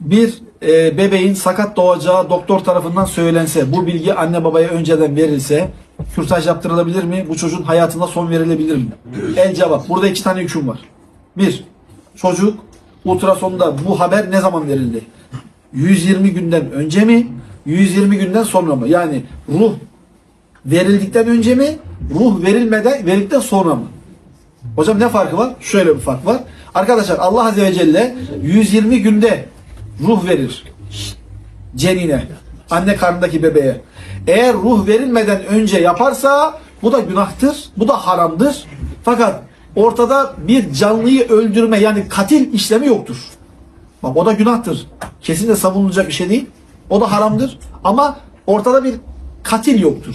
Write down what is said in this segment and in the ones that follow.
bir e, bebeğin sakat doğacağı doktor tarafından söylense, bu bilgi anne babaya önceden verilse, kürtaj yaptırılabilir mi? Bu çocuğun hayatına son verilebilir mi? El cevap. Burada iki tane hüküm var. Bir, çocuk ultrasonda bu haber ne zaman verildi? 120 günden önce mi? 120 günden sonra mı? Yani ruh verildikten önce mi? Ruh verilmeden, verildikten sonra mı? Hocam ne farkı var? Şöyle bir fark var. Arkadaşlar Allah Azze ve Celle 120 günde ruh verir. Cenine. Anne karnındaki bebeğe. Eğer ruh verilmeden önce yaparsa bu da günahtır. Bu da haramdır. Fakat ortada bir canlıyı öldürme yani katil işlemi yoktur. Bak o da günahtır. Kesinlikle savunulacak bir şey değil. O da haramdır. Ama ortada bir katil yoktur.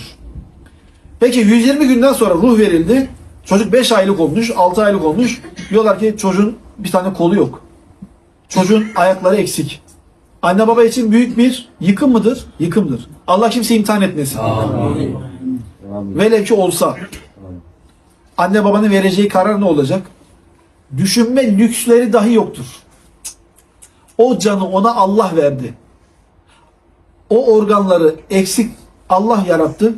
Peki 120 günden sonra ruh verildi. Çocuk 5 aylık olmuş, 6 aylık olmuş. Diyorlar ki çocuğun bir tane kolu yok. Çocuğun ayakları eksik. Anne baba için büyük bir yıkım mıdır? Yıkımdır. Allah kimse imtihan etmesin. Velev ki olsa. Anne babanın vereceği karar ne olacak? Düşünme lüksleri dahi yoktur. O canı ona Allah verdi. O organları eksik Allah yarattı.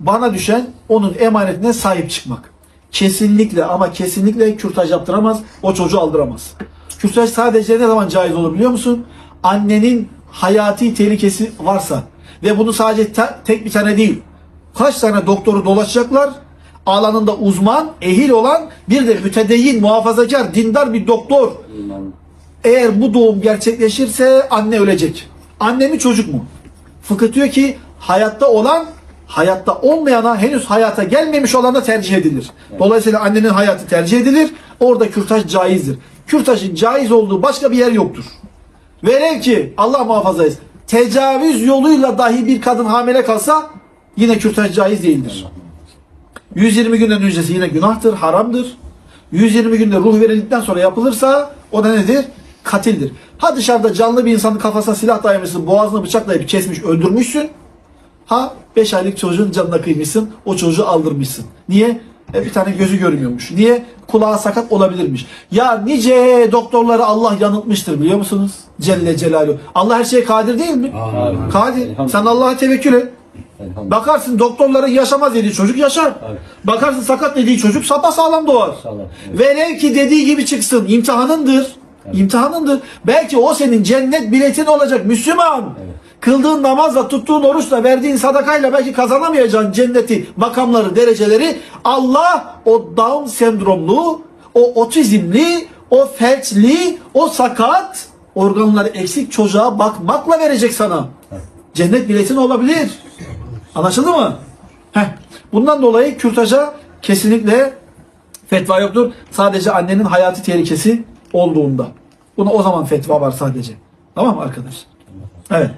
Bana düşen onun emanetine sahip çıkmak. Kesinlikle ama kesinlikle kürtaj yaptıramaz. O çocuğu aldıramaz. Kürtaj sadece ne zaman caiz olur biliyor musun? Annenin hayati tehlikesi varsa ve bunu sadece te- tek bir tane değil. Kaç tane doktoru dolaşacaklar? Alanında uzman, ehil olan bir de mütedeyyin, muhafazakar, dindar bir doktor. Eğer bu doğum gerçekleşirse anne ölecek. Anne mi çocuk mu? Fıkıh diyor ki hayatta olan hayatta olmayana henüz hayata gelmemiş olana tercih edilir. Dolayısıyla annenin hayatı tercih edilir. Orada kürtaj caizdir. Kürtajın caiz olduğu başka bir yer yoktur. Velev ki Allah muhafaza etsin. Tecavüz yoluyla dahi bir kadın hamile kalsa yine kürtaj caiz değildir. 120 günden öncesi yine günahtır, haramdır. 120 günde ruh verildikten sonra yapılırsa o da nedir? Katildir. Ha dışarıda canlı bir insanın kafasına silah dayamışsın, boğazını bıçaklayıp kesmiş, öldürmüşsün. Ha 5 aylık çocuğun canına kıymışsın, o çocuğu aldırmışsın. Niye? E, bir tane gözü görmüyormuş. Niye? Kulağı sakat olabilirmiş. Ya nice doktorları Allah yanıltmıştır biliyor musunuz? Celle Celaluhu. Allah her şeye kadir değil mi? Amin. Kadir. Sen Allah'a tevekkül et. Bakarsın doktorların yaşamaz dediği çocuk yaşar. Evet. Bakarsın sakat dediği çocuk sapasağlam doğar. İnşallah, evet. Velev ki dediği gibi çıksın. imtihanındır. İmtihanındır. Belki o senin cennet biletin olacak Müslüman. Evet. Kıldığın namazla, tuttuğun oruçla, verdiğin sadakayla belki kazanamayacağın cenneti, makamları, dereceleri Allah o Down sendromlu, o otizmli, o felçli, o sakat organları eksik çocuğa bakmakla verecek sana. Cennet biletin olabilir. Anlaşıldı mı? Heh. Bundan dolayı kürtaja kesinlikle fetva yoktur. Sadece annenin hayati tehlikesi olduğunda. Buna o zaman fetva var sadece. Tamam mı arkadaş? Evet.